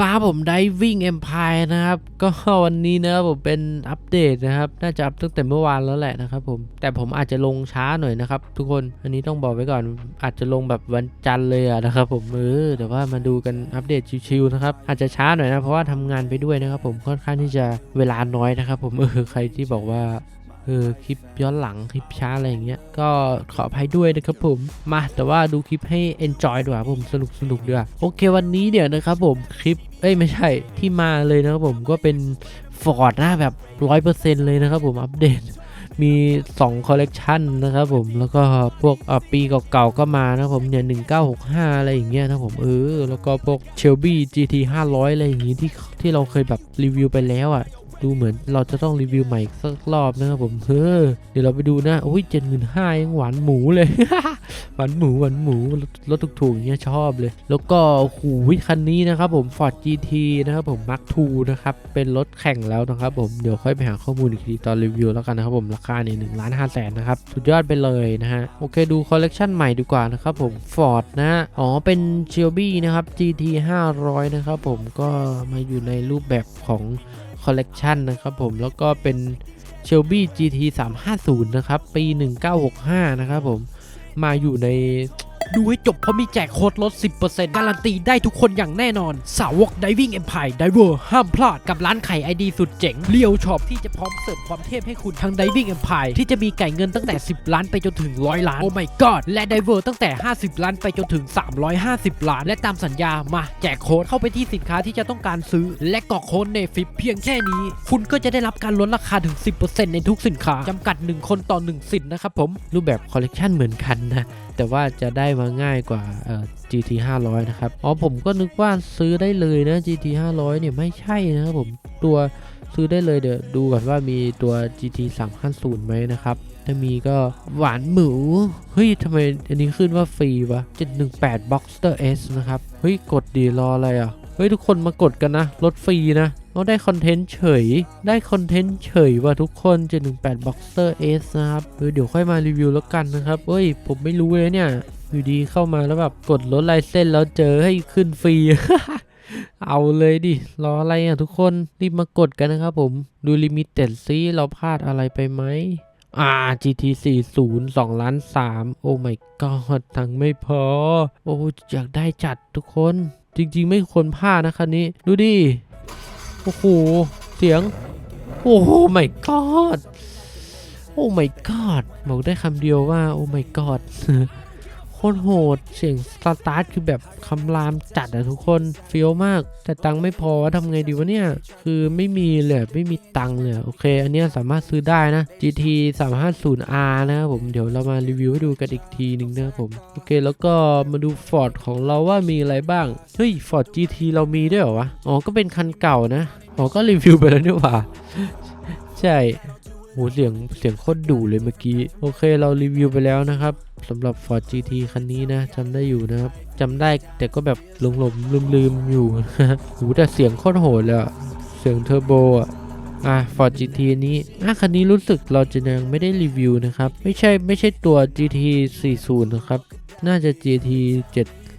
มาผมไดวิ่งเอ็มพายนะครับ ก็วันนี้นะครับผมเป็นอัปเดตนะครับ น่าจะอัปตั้งแต่เมื่อวานแล้วแหละนะครับผม แต่ผมอาจจะลงช้าหน่อยนะครับ ทุกคน อันนี้ต้องบอกไว้ก่อน อาจจะลงแบบวันจันทร์เลยอะนะครับผมเออแต่ว่ามาดูกันอัปเดตชิวๆนะครับ อาจจะช้าหน่อยนะ เพราะว่าทำงานไปด้วยนะครับผมค่อนข้างที่จะเวลาน้อยนะครับ ผมเออใครที่บอกว่าเออคลิปย้อนหลังคลิปช้าอะไรอย่างเงี้ยก็ขออภัยด้วยนะครับผมมาแต่ว่าดูคลิปให้ enjoy ดีกว่าผมสนุกสนุกดีกว่าโอเควันนี้เดี๋ยวนะครับผมคลิป เอ้ยไม่ใช่ที่มาเลยนะครับผมก็เป็นฟอร์ดหนะแบบร้อยเปอร์เซ็นต์เลยนะครับผมอัปเดตมี2คอลเลกชันนะครับผมแล้วก็พวกปีเก่าๆก็มานะครับผมเนี่ย 1965 อะไรอย่างเงี้ยนะครับผมเออแล้วก็พวก Shelby GT 500 อะไรอย่างงี้ที่ที่เราเคยแบบรีวิวไปแล้วอะ ดูเหมือนเราจะต้องรีวิวใหม่อีกสักรอบนะครับผมเฮ้อเดี๋ยวเราไปดูนะโอ้ยเจ็ดหมื่นห้ายังหวานหมูเลย หวานหมูหวานหมูรถถูกๆอย่างเงี้ยชอบเลย แล้วก็โอ้โหคันนี้นะครับผม Ford GT นะครับผม Mark II นะครับเป็นรถแข่งแล้วนะครับผมเดี๋ยวค่อยไปหาข้อมูลอีกทีตอนรีวิวแล้วกันนะครับผมราคาเนี่ยหนึ่งล้านห้าแสนนะครับสุดยอดไปเลยนะฮะโอเคดูคอลเลกชันใหม่ดีกว่านะครับผม Ford นะฮะอ๋อเป็น Shelby นะครับ GT 500 นะครับผมก็มาอยู่ในรูปแบบของ คอลเลกชันนะครับผมแล้วก็เป็น Shelby GT 350 นะครับ ปี 1965 นะครับผมมาอยู่ใน ดูให้จบเพราะมีแจกโค้ดลด 10%การันตีได้ทุกคนอย่างแน่นอน สาวก Diving Empire Diver ห้ามพลาดกับร้านไข่ไอดีสุดเจ๋งเลียวช็อปที่จะพร้อมเสิร์ฟความเทพให้คุณทั้ง Diving Empire ที่จะมีไก่เงินตั้งแต่ 10 ล้านไปจนถึง 100 ล้าน โอ้ my god และ Diver ตั้งแต่ 50 ล้านไปจนถึง 350 ล้าน และตามสัญญามาแจกโค้ดเข้าไปที่สินค้าที่จะต้องการซื้อ และกรอกโค้ดเนฟิปเพียงแค่นี้ คุณก็จะได้รับการลดราคาถึง 10%ในทุกสินค้าจำกัด 1 คนต่อ 1 สินนะครับผมรูปแบบคอลเลกชันเหมือนกันนะแต่ว่าจะได้มาง่ายกว่าเอ่อ GT 500 นะครับ อ๋อผมก็นึกว่าซื้อได้เลยนะ GT 500 เนี่ยไม่ใช่นะครับผมตัวซื้อได้เลยเดี๋ยวดูก่อนว่ามีตัว GT 350ไหมนะครับ ถ้ามีก็หวานหมู เฮ้ยทำไมอันนี้ขึ้นว่าฟรีวะ 718 Boxster S นะครับ เฮ้ย กดดีรออะไรอะ เฮ้ย ทุกคนมากดกันนะ ลดฟรีนะ เราได้คอนเทนต์เฉย ได้คอนเทนต์เฉยว่ะทุกคน718 Boxer S นะครับ เดี๋ยวค่อยมารีวิวแล้วกันนะครับเฮ้ย ผมไม่รู้เลยเนี่ย อยู่ดีเข้ามาแล้วแบบกดลดลายเส้นแล้วเจอให้ขึ้นฟรี เอาเลยดิ รออะไรอะทุกคน รีบมากดกันนะครับผม ดูลิมิเต็ดซิเราพลาดอะไรไปไหมอ่า GT 40 2ล้าน3โอ้ my god ตังไม่พอ โอ้ อยากได้จัดทุกคน จริง ๆ ไม่ควรพลาดนะคันนี้ ดูดิ โอ้โห เสียง โอ้โหไม่กอดโอ้ไม่กอดบอกได้คำเดียวว่า โอ้ไม่กอด คตรโหด เสียงสตาร์ทคือแบบคำรามจัดอะทุกคนเฟี้ยวมาก แต่ตังค์ไม่พอทำไงดีวะเนี่ย คือไม่มีเลยไม่มีตังค์เลยโอเค อันนี้สามารถซื้อได้นะ GT 350R นะครับผมเดี๋ยวเรามารีวิวให้ดูกันอีกทีหนึ่งนะครับผมโอเคแล้วก็มาดู Ford ของเราว่ามีอะไรบ้างเฮ้ย Ford GT เรามีด้วยเหรอวะอ๋อก็เป็นคันเก่านะอ๋อก็รีวิวไปแล้วนี่หว่าใช่ โหเสียงเสียงโคตรดุเลยเมื่อกี้ โอเคเรารีวิวไปแล้วนะครับสำหรับ Ford GT คันนี้นะจำได้อยู่นะครับจำได้แต่ก็แบบหลงหลมลืมลืมอยู่โหแต่เสียงโคตรโหดเลยเสียงเทอร์โบอะอะ Ford GT นี้อะคันนี้รู้สึกเราจะยังไม่ได้รีวิวนะครับ ไม่ใช่ไม่ใช่ตัว GT 40 นะครับ น่าจะ GT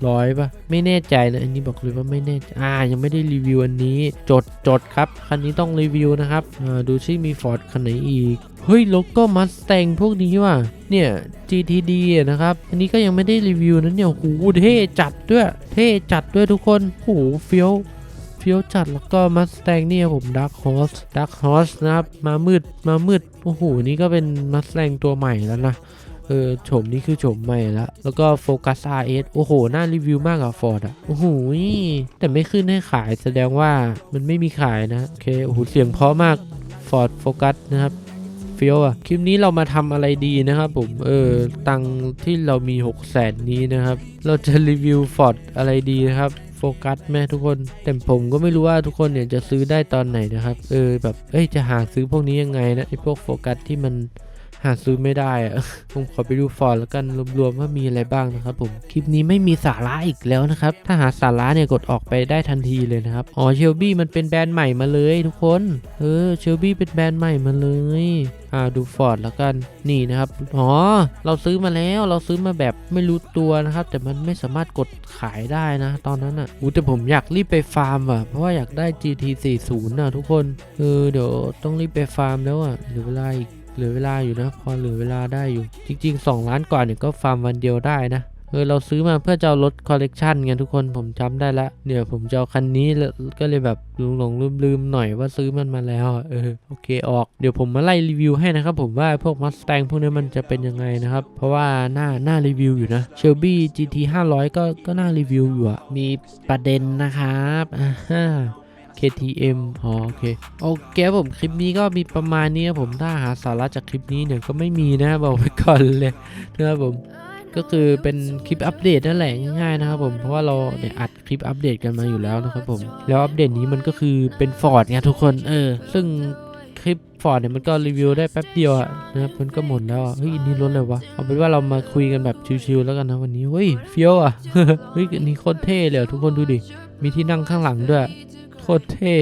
700ป่ะไม่แน่ใจนะอันนี้บอกเลยว่าไม่แน่ใจอ่ายังไม่ได้รีวิวอันนี้ จดจดครับ คันนี้ต้องรีวิวนะครับอ่าดูซิมี Ford คันไหนอีก เฮ้ยโลโก้มัสแตงพวกนี้ว่ะเนี่ย GTD นะครับ อันนี้ก็ยังไม่ได้รีวิวนะเนี่ยโหเท่จัดด้วย เท่จัดด้วยทุกคนโหเฟี้ยวเฟี้ยวจัดแล้วก็มัสแตงเนี่ยผมดักฮอสดักฮอสนะครับ มามืดมามืดโอ้โหนี่ก็เป็นมัสแตงตัวใหม่แล้วนะ ออโฉมนี้คือโฉมใหม่ล้วแล้วก็โฟกัส RS โอ้โหน่ารีวิวมากอะฟอร์ดอะโอ้โหแต่ไม่ขึ้นให้ขายแสดงว่ามันไม่มีขายนะโอเคโอ้โหเสียงเพราะมาก Ford Focus นะครับเฟี้ยวอะคลิปนี้เรามาทำอะไรดีนะครับผม เออ ตังที่เรามี 6 0แสนนี้นะครับ เราจะรีวิว Ford อะไรดีนะครับโฟกัสแม่ทุกคน แต่ผมก็ไม่รู้ว่าทุกคนเนี่ยจะซื้อได้ตอนไหนนะครับ เออแบบ เอ้ยจะหาซื้อพวกนี้ยังไงนะไอพวกโฟกัสที่มัน หาซื้อไม่ได้อะผมขอไปดูฟอร์ดแล้วกันรวมๆว่ามีอะไรบ้างนะครับผมคลิปนี้ไม่มีสาระอีกแล้วนะครับถ้าหาสาระเนี่ยกดออกไปได้ทันทีเลยนะครับอ๋อเชลบี้มันเป็นแบรนด์ใหม่มาเลยทุกคนเออเชลบี้เป็นแบรนด์ใหม่มาเลยอ่าดูฟอร์ดแล้วกันนี่นะครับอ๋อเราซื้อมาแล้วเราซื้อมาแบบไม่รู้ตัวนะครับ แต่มันไม่สามารถกดขายได้นะ ตอนนั้นอะอู้แต่ผมอยากรีบไปฟาร์มอะเพราะว่าอยากได้ GT 40น่ะทุกคนเออเดี๋ยวต้องรีบไปฟาร์มแล้วอะเหลือเวลาอีก เหลือเวลาอยู่นะ พอเหลือเวลาได้อยู่ จริง ๆ 2 ล้านกว่าเนี่ยก็ฟาร์มวันเดียวได้นะเออเราซื้อมาเพื่อจะเอารถคอลเลกชันไงทุกคนผมจำได้ละเดี๋ยผมจะเอาคันนี้แล้วก็เลยแบบหลงหลงลืมลืมๆหน่อยว่าซื้อมันมาแล้วเออโอเคออกเดี๋ยวผมมาไล่รีวิวให้นะครับผมว่าพวกมัสแตงพวกนี้มันจะเป็นยังไงนะครับ เพราะว่าหน้าหน้ารีวิวอยู่นะเชลบี้ GT 500 ก็ก็น่ารีวิวอยู่อะมีประเด็นนะครับอ่าฮะ KTM อ๋อโอเค โอเคผมคลิปนี้ก็มีประมาณนี้ครับผมถ้าหาสาระจากคลิปนี้เนี่ยก็ไม่มีนะบอกไว้ก่อนเลยนะครับผมก็คือเป็นคลิปอัปเดตนั่นแหละง่ายๆนะครับผมเพราะว่าเราเนี่ยอัดคลิปอัปเดตกันมาอยู่แล้วนะครับผมแล้วอัปเดตนี้มันก็คือเป็นฟอร์ดไงทุกคนเออ ซึ่งคลิปฟอร์ดเนี่ยมันก็รีวิวได้แป๊บเดียวอะนะครับมันก็หมดแล้วเฮ้ยนี่รถอะไรวะเอาเป็นว่าเรามาคุยกันแบบชิวๆแล้วกันนะวันนี้เฮ้ยเฟี้ยวอะเฮ้ยนนี้โคตรเท่เลยทุกคนดูดิมีที่นั่งข้างหลังด้วย ตรเท่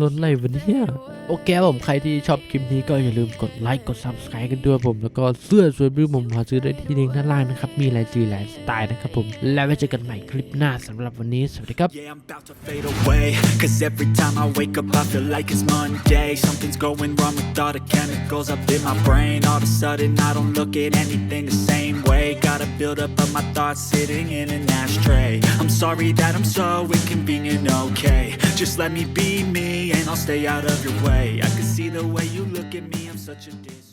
รถอะไรวะเนี่ยโอเคครับผมใครที่ชอบคลิปนี้ก็อย่าลืมกดไลค์กด subscribe กันด้วยผม แล้วก็เสื้อสวยบลูผมหาซื้อได้ที่ลิงก์ด้านล่างนะครับ มีหลายจีหลายสไตล์นะครับผม แล้วไว้เจอกันใหม่คลิปหน้าสำหรับวันนี้ สวัสดีครับ Yeah, I'm about to fade away. Cause every time I wake up, I feel like it's Monday. Something's going wrong with all the chemicals up in my brain. All of a sudden, I don't look at anything the same way. Gotta build up of my thoughts sitting in an ashtray. I'm sorry that I'm so inconvenient, okay? Just let me be me, and I'll stay out of your way. I can see the way you look at me, I'm such a dis.